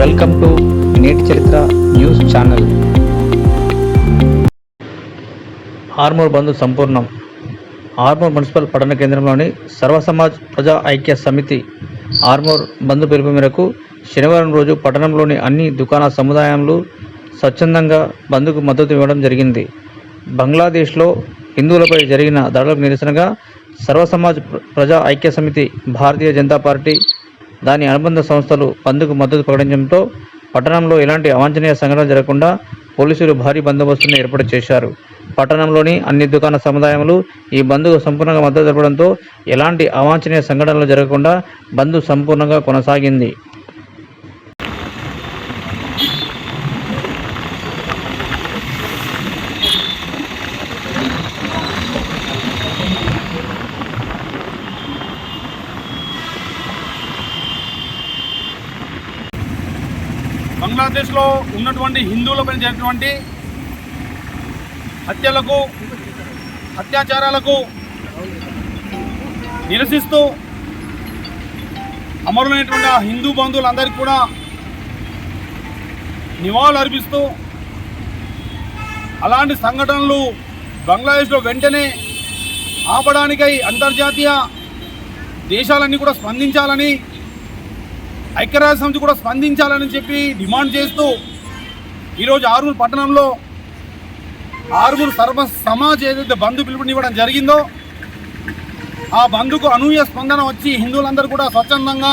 Welcome to నేటి చరిత్ర news channel. Armoor బంధు సంపూర్ణం. ఆర్మూర్ మున్సిపల్ పట్టణ కేంద్రంలోని సర్వసమాజ్ ప్రజా ఐక్య సమితి ఆర్మూర్ బంధు పిలుపు మేరకు శనివారం రోజు పట్టణంలోని అన్ని దుకాణ సముదాయాలు స్వచ్ఛందంగా బంధుకు మద్దతు ఇవ్వడం జరిగింది. బంగ్లాదేశ్లో హిందువులపై జరిగిన దాడులకు నిరసనగా సర్వసమాజ్ ప్రజా ఐక్య సమితి భారతీయ జనతా పార్టీ దాని అనుబంధ సంస్థలు బంద్కు మద్దతు ప్రకటించడంతో పట్టణంలో ఎలాంటి అవాంఛనీయ సంఘటనలు జరగకుండా పోలీసులు భారీ బందోబస్తును ఏర్పాటు చేశారు. పట్టణంలోని అన్ని దుకాణ సముదాయములు ఈ బంద్కు సంపూర్ణంగా మద్దతు తెలపడంతో ఎలాంటి అవాంఛనీయ సంఘటనలు జరగకుండా బంద్ సంపూర్ణంగా కొనసాగింది. బంగ్లాదేశ్లో ఉన్నటువంటి హిందువులపై జరిగినటువంటి హత్యలకు అత్యాచారాలకు నిరసిస్తూ అమరులైనటువంటి ఆ హిందూ బంధువులందరికీ కూడా నివాళులు అర్పిస్తూ అలాంటి సంఘటనలు బంగ్లాదేశ్లో వెంటనే ఆపడానికై అంతర్జాతీయ దేశాలన్నీ కూడా స్పందించాలని ఐక్యరాజ్య సమితి కూడా స్పందించాలని చెప్పి డిమాండ్ చేస్తూ ఈరోజు ఆరుగురు పట్టణంలో ఆరుగురు సర్వ సమాజ్ ఏదైతే బంధు పిలుపునివ్వడం జరిగిందో ఆ బంధుకు అనూహ్య స్పందన వచ్చి హిందువులందరూ కూడా స్వచ్ఛందంగా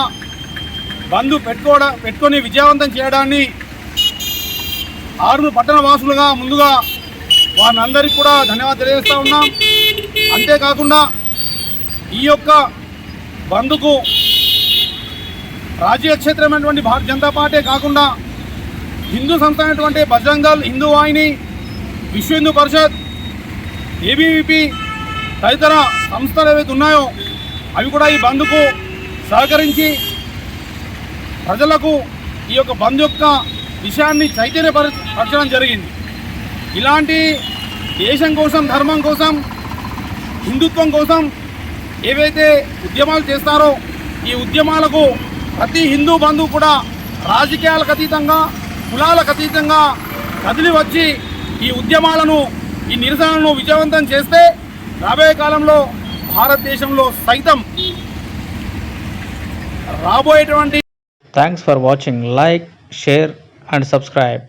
బంధు పెట్టుకోవడం పెట్టుకొని విజయవంతం చేయడాన్ని ఆరుగురు పట్టణ వాసులుగా ముందుగా వారందరికీ కూడా ధన్యవాదాలు తెలియజేస్తూ ఉన్నాం. అంతేకాకుండా ఈ యొక్క బంధుకు రాజకీయ క్షేత్రమైనటువంటి భారతీయ జనతా పార్టీ కాకుండా హిందూ సంస్థ అయినటువంటి బజరంగల్ హిందూ వాహిని విశ్వ హిందూ పరిషత్ ఏబీవీపీ తదితర సంస్థలు ఏవైతే ఉన్నాయో అవి కూడా ఈ బంద్కు సహకరించి ప్రజలకు ఈ యొక్క బంద్ యొక్క విషయాన్ని చైతన్యపరచడం జరిగింది. ఇలాంటి దేశం కోసం ధర్మం కోసం హిందుత్వం కోసం ఏవైతే ఉద్యమాలు చేస్తారో ఈ ఉద్యమాలకు ప్రతి హిందూ బంధువు కూడా రాజకీయాలకు అతీతంగా కులాలకు అతీతంగా కదిలి వచ్చి ఈ ఉద్యమాలను ఈ నిరసనలను విజయవంతం చేస్తే రాబోయే కాలంలో భారతదేశంలో సైతం రాబోయేటువంటి thanks for watching like share and subscribe